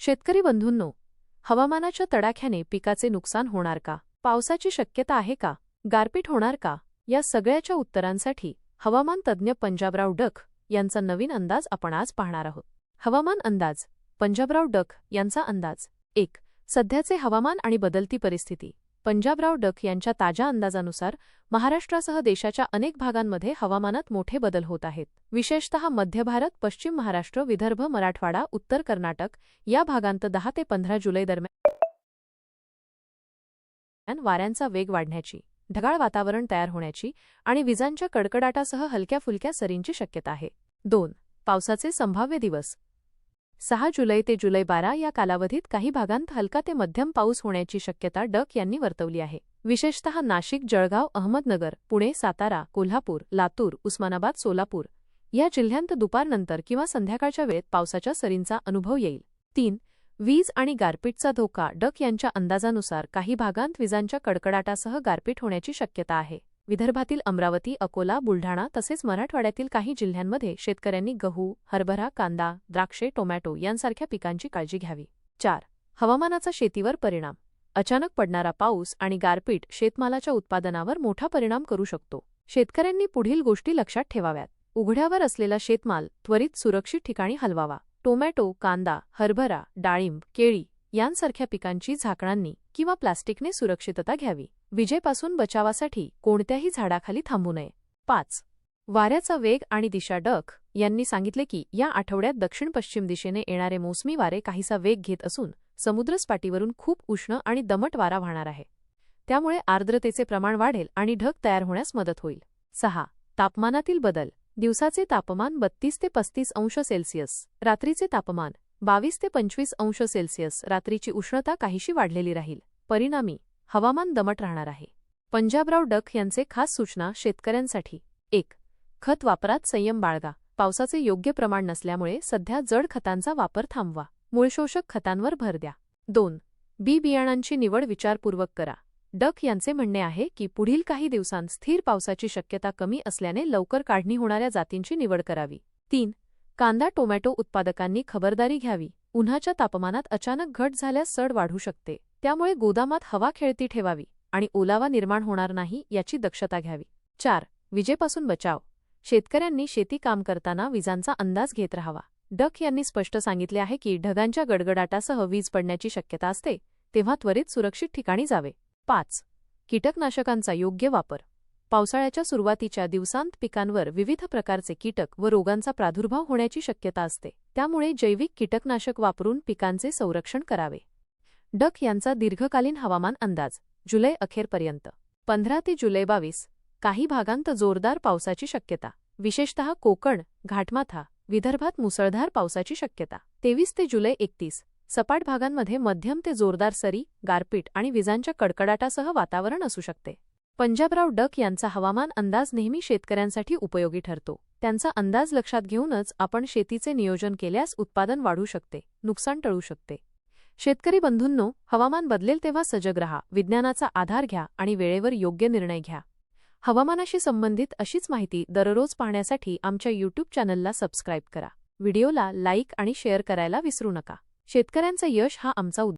शेतकरी बंधूंनो हवामानाच्या तडाख्याने पिकाचे नुकसान होणार का? पावसाची शक्यता आहे का? गारपीट होणार का? या सगळ्याच्या उत्तरांसाठी हवामान तज्ज्ञ पंजाबराव डख यांचा नवीन अंदाज आपण आज पाहणार आहोत. हवामान अंदाज पंजाबराव डख यांचा अंदाज. एक सध्याचे हवामान आणि बदलती परिस्थिती. पंजाबराव डक यांच्या ताज्या अंदाजानुसार महाराष्ट्रासह देशाच्या अनेक भागांमध्ये हवामानात मोठे बदल होत आहेत. विशेषतः मध्य भारत पश्चिम महाराष्ट्र विदर्भ मराठवाडा उत्तर कर्नाटक या भागांत दहा ते पंधरा जुलै दरम्यान वाऱ्यांचा वेग वाढण्याची ढगाळ वातावरण तयार होण्याची आणि विजांच्या कडकडाटासह हलक्या फुलक्या सरींची शक्यता आहे. दोन पावसाचे संभाव्य दिवस सहा जुलै ते जुलै बारा या कालावधीत काही भागांत हलका ते मध्यम पाऊस होण्याची शक्यता डक यांनी वर्तवली आहे. विशेषतः नाशिक जळगाव अहमदनगर पुणे सातारा कोल्हापूर लातूर उस्मानाबाद सोलापूर या जिल्ह्यांत दुपारनंतर किंवा संध्याकाळच्या वेळेत पावसाच्या सरींचा अनुभव येईल. तीन वीज आणि गारपीटचा धोका डक यांच्या अंदाजानुसार काही भागांत विजांच्या कडकडाटासह गारपीट होण्याची शक्यता आहे. विदर्भातील अमरावती अकोला बुलढाणा तसेच मराठवाड्यातील काही जिल्ह्यांमध्ये शेतकऱ्यांनी गहू हरभरा कांदा द्राक्षे टोमॅटो यांसारख्या पिकांची काळजी घ्यावी. चार. हवामानाचा शेतीवर परिणाम. अचानक पडणारा पाऊस आणि गारपीट शेतमालाच्या उत्पादनावर मोठा परिणाम करू शकतो. शेतकऱ्यांनी पुढील गोष्टी लक्षात ठेवाव्यात. उघड्यावर असलेला शेतमाल त्वरित सुरक्षित ठिकाणी हलवावा. टोमॅटो कांदा हरभरा डाळिंब केळी यांसारख्या पिकांची झाकणांनी किंवा प्लास्टिकने सुरक्षितता घ्यावी. विजेपासून बचावासाठी कोणत्याही झाडाखाली थांबू नये. पाच. वाऱ्याचा वेग आणि दिशा डख. यांनी सांगितले की या आठवड्यात दक्षिण पश्चिम दिशेने येणारे मोसमी वारे काहीसा वेग घेत असून समुद्रसपाटीवरून खूप उष्ण आणि दमट वारा वाहणार आहे. त्यामुळे आर्द्रतेचे प्रमाण वाढेल आणि ढग तयार होण्यास मदत होईल. सहा. तापमानातील बदल. दिवसाचे तापमान बत्तीस ते पस्तीस अंश सेल्सिअस. रात्रीचे तापमान. बावीस ते पंचवीस अंश सेल्सिअस रात्रीची उष्णता काहीशी वाढलेली राहील. परिणामी हवामान दमट राहणार आहे. पंजाबराव डक यांचे खास सूचना शेतकऱ्यांसाठी. एक खत वापरात संयम बाळगा. पावसाचे योग्य प्रमाण नसल्यामुळे सध्या जड खतांचा वापर थांबवा. मूळशोषक खतांवर भर द्या. दोन बी बियाणांची निवड विचारपूर्वक करा. डक यांचे म्हणणे आहे की पुढील काही दिवसांत स्थिर पावसाची शक्यता कमी असल्याने लवकर काढणी होणाऱ्या जातींची निवड करावी. तीन कांदा टोमॅटो उत्पादकांनी खबरदारी घ्यावी. उन्हाच्या तापमानात अचानक घट झाल्यास सड वाढू शकते. त्यामुळे गोदामात हवा खेळती ठेवावी आणि ओलावा निर्माण होणार नाही याची दक्षता घ्यावी. चार. विजेपासून बचाव. शेतकऱ्यांनी शेती काम करताना विजांचा अंदाज घेत राहावा. डक यांनी स्पष्ट सांगितले आहे की ढगांच्या गडगडाटासह वीज पडण्याची शक्यता असते तेव्हा त्वरित सुरक्षित ठिकाणी जावे. पाच. कीटकनाशकांचा योग्य वापर. पावसाळ्याच्या सुरुवातीच्या दिवसांत पिकांवर विविध प्रकारचे कीटक व रोगांचा प्रादुर्भाव होण्याची शक्यता असते. त्यामुळे जैविक कीटकनाशक वापरून पिकांचे संरक्षण करावे. डक यांचा दीर्घकालीन हवामान अंदाज जुलै अखेरपर्यंत. पंधरा ते जुलै बावीस काही भागांत जोरदार पावसाची शक्यता. विशेषतः कोकण घाटमाथा विदर्भात मुसळधार पावसाची शक्यता. तेवीस ते जुलै एकतीस सपाट भागांमध्ये मध्यम ते जोरदार सरी गारपीट आणि विजांच्या कडकडाटासह वातावरण असू शकते. पंजाबराव डक यांचा हवामान अंदाज नेहमी शेतकऱ्यांसाठी उपयोगी ठरतो. त्यांचा अंदाज लक्षात घेऊनच आपण शेतीचे नियोजन केल्यास उत्पादन वाढू शकते नुकसान टळू शकते. शेतकरी बंधूंनो हवामान बदलेल तेव्हा सजग रहा विज्ञानाचा आधार घ्या आणि वेळेवर योग्य निर्णय घ्या. हवामानाशी संबंधित अशीच माहिती दररोज पाहण्यासाठी आमच्या यूट्यूब चॅनलला सबस्क्राईब करा. व्हिडिओला लाईक आणि शेअर करायला विसरू नका. शेतकऱ्यांचं यश हा आमचा